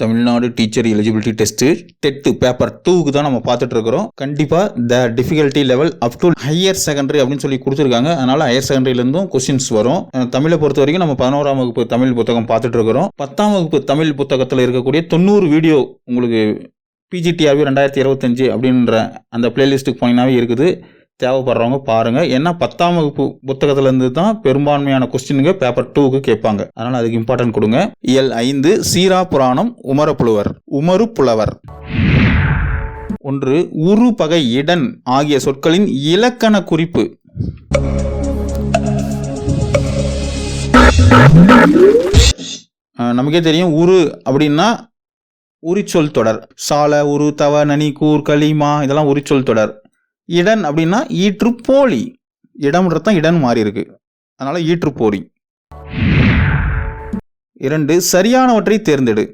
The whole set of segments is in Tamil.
Tamil Nadu teacher eligibility test TET paper டூக்கு தான் நம்ம பார்த்துட்டு இருக்கிறோம் கண்டிப்பாக the difficulty level up to higher secondary அப்படின்னு சொல்லி கொடுத்துருக்காங்க. அதனால் ஹையர் செகண்டரியிலேருந்தும் கொஸ்டின்ஸ் வரும். தமிழை பொறுத்த வரைக்கும் நம்ம பதினோராம் வகுப்பு தமிழ் புத்தகம் பார்த்துட்டு இருக்கிறோம் பத்தாம் வகுப்பு தமிழ் புத்தகத்தில் இருக்கக்கூடிய தொண்ணூறு வீடியோ உங்களுக்கு பிஜிடிஆர்வி ரெண்டாயிரத்தி இருபத்தஞ்சு அப்படின்ற அந்த பிளேலிஸ்ட்டுக்கு போனீங்கன்னாவே இருக்குது. தேவைப்படுறவங்க பாருங்க. ஏன்னா பத்தாம் வகுப்பு புத்தகத்துலேருந்து தான் பெரும்பான்மையான கொஸ்டினுங்க பேப்பர் டூக்கு கேட்பாங்க. அதனால அதுக்கு இம்பார்ட்டன்ட் கொடுங்க. இயல் ஐந்து சீரா புராணம் உமரப்புலவர் உமரு புலவர். ஒன்று உரு பகை இடன் ஆகிய சொற்களின் இலக்கண குறிப்பு. நமக்கே தெரியும் உரு அப்படின்னா உரிச்சொல் தொடர். சால உரு தவ நனி கூர் களிமா இதெல்லாம் உரிச்சொல் தொடர். இடன் அப்படின்னா ஈற்று போலி. இடம்ன்றது தான் இடன் மாறி இருக்கு. அதனால ஈற்று போலி. இரண்டு சரியானவற்றை தேர்ந்தெடு.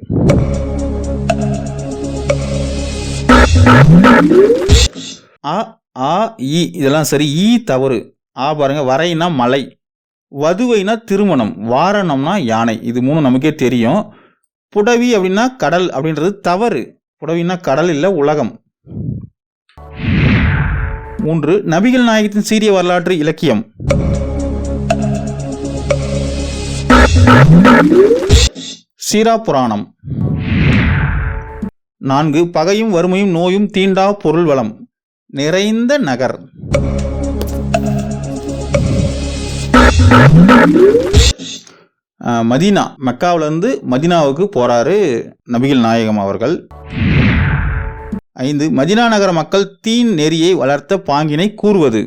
அ ஆ இ இதெல்லாம் சரி. ஈ தவறு. ஆ பாருங்க வரைனா மலை. வதுவைனா திருமணம். வாரணம்னா யானை. இது மூணு நமக்கே தெரியும். புடவி அப்படின்னா கடல் அப்படின்றது தவறு. புடவின்னா கடல் இல்லை உலகம். மூன்று நபிகள் நாயகத்தின் சீரிய வரலாற்று இலக்கியம். சீரா புராணம். நான்கு பகையும் வறுமையும் நோயும் தீண்டா பொருள் வளம். நிறைந்த நகர். மதீனா. மக்காவிலிருந்து மதீனாவுக்கு போறாரு நபிகள் நாயகம் அவர்கள். ஐந்து மதினா நகர மக்கள் தீன் நெறியை வளர்த்த பாங்கினை கூறுவது.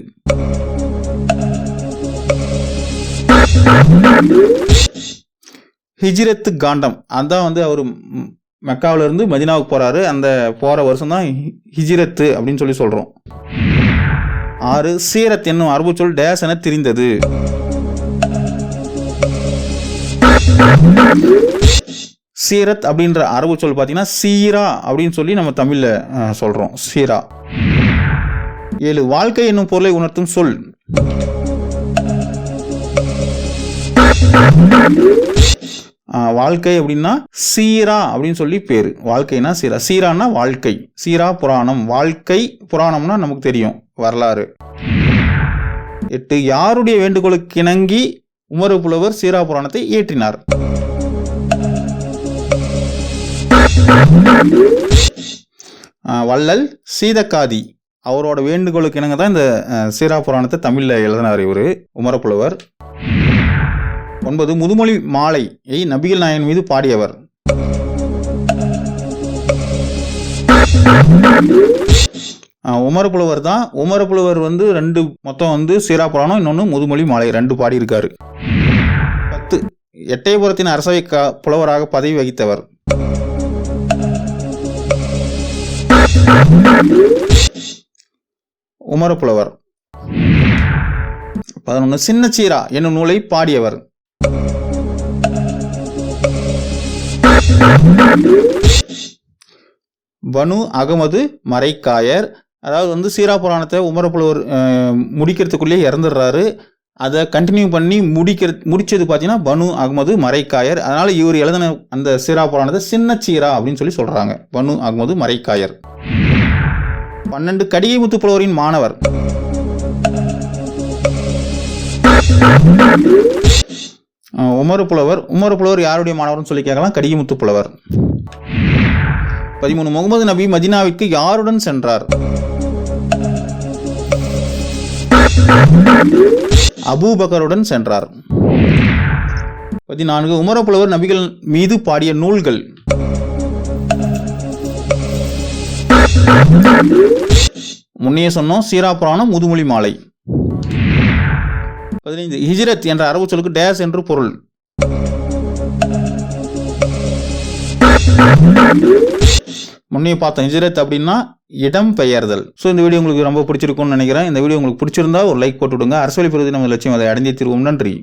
ஹிஜ்ரத்து காண்டம். அதான் வந்து அவர் மெக்காவில இருந்து மதினாவுக்கு போறாரு. அந்த போற வருஷம் தான் ஹிஜ்ரத்து அப்படின்னு சொல்லி சொல்றோம். ஆறு சீரத் என்னும் அரபு சொல் டேஸ் என திரிந்தது. சீரத் அப்படின்ற அரபு சொல் பார்த்தீங்கன்னா சீரா அப்படின்னு சொல்லி நம்ம தமிழில் சொல்கிறோம் சீரா. ஏழு வாழ்க்கை என்னும் பொருளை உணர்த்தும் சொல். வாழ்க்கை அப்படின்னா சீரா அப்படின்னு சொல்லி பேர். வாழ்க்கைனா சீரா. சீரானா வாழ்க்கை. சீரா புராணம். வாழ்க்கை புராணம்னா நமக்கு தெரியும் வரலாறு. எட்டு யாருடைய வேண்டுகோளுக்கு இணங்கி உமரு புலவர் சீரா புராணத்தை இயற்றினார்? வள்ளல் சீதக்காதி. அவரோட வேண்டுகோளுக்கு இணங்க தான் இந்த சீராபுராணத்தை சீரா புராணத்தை தமிழில் எழுதினார் இவர் உமரப்புலவர். ஒன்பது முதுமொழி மாலையை நபிகள் நாயன் மீது பாடியவர். உமரப்புலவர் தான். உமரப்புலவர் வந்து ரெண்டு மொத்தம் வந்து சீரா புராணம் இன்னொன்று முதுமொழி மாலை ரெண்டு பாடியிருக்காரு. பத்து எட்டயபுரத்தின் அரசவை புலவராக பதவி வகித்தவர். உமரப்புலவர் பதினொன்று சின்னச்சீரா என்னும் நூலை பாடியவர். பனு அகமது மறைக்காயர். அதாவது வந்து சீரா புராணத்தை உமரப்புலவர் முடிக்கிறதுக்குள்ளேயே இறந்துடுறாரு. அதை கண்டினியூ பண்ணி முடிக்கிற முடிச்சது பார்த்தீங்கன்னா பனு அகமது மரைக்காயர் அதனால் இவர் எழுதின அந்த சீரா புராணத்தை சின்ன சீரா அப்படின்னு சொல்லி சொல்கிறாங்க பனு அகமது மறைக்காயர். பன்னெண்டு கடிகை முத்து புலவரின் மாணவர். உமர் புலவர் உமர் புலவர் யாருடைய மாணவர்னு சொல்லி கேட்கலாம். கடிகை முத்து புலவர் பதிமூணு முகமது நபி மதினாவிற்கு யாருடன் சென்றார்? அபூபக்கருடன் சென்றார். பதினான்கு உமர புலவர் நபிகள் மீது பாடிய நூல்கள். முன்னே சொன்னோம் சீரா புராணம் முதுமொழி மாலை. பதினைந்து ஹிஜ்ரத் என்ற அரபு சொல்லுக்கு டேஸ் என்று பொருள். முன்னே பார்த்தோம் ஹிஜ்ரத் அப்படின்னா இடம் பெயர்தல். ஸோ இந்த வீடியோ உங்களுக்கு ரொம்ப பிடிச்சிருக்கும்னு நினைக்கிறேன். இந்த வீடியோ உங்களுக்கு பிடிச்சிருந்தா ஒரு லைக் போட்டு விடுங்க. அரசொலி பெறுவது நம்ம லட்சியம் அதை அடைந்தே திருவோம். நன்றி.